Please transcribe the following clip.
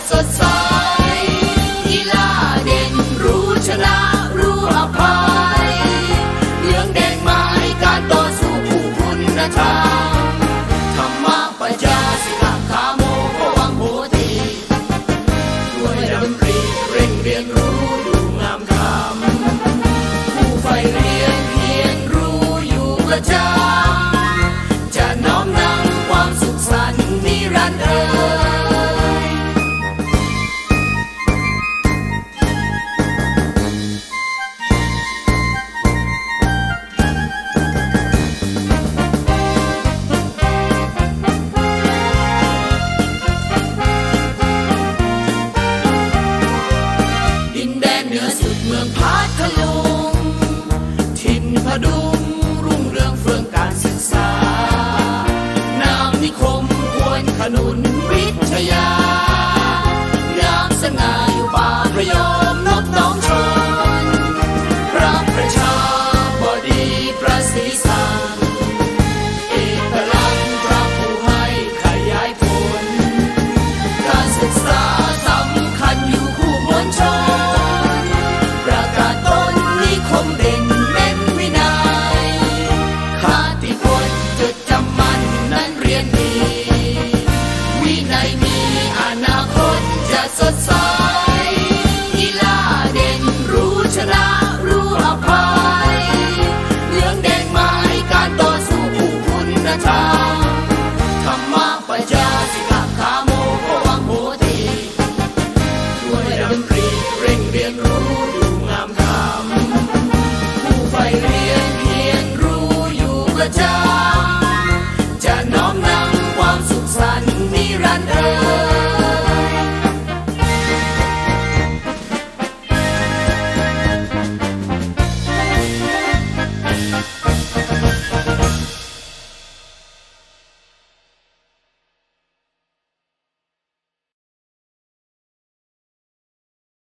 Sasa. นุนวิทยานามสง่าอยู่ป่าประยอง รู้ชนะรู้อภัยเหรื่องแดงไม้การต่อสู้ผู้คุณธรรม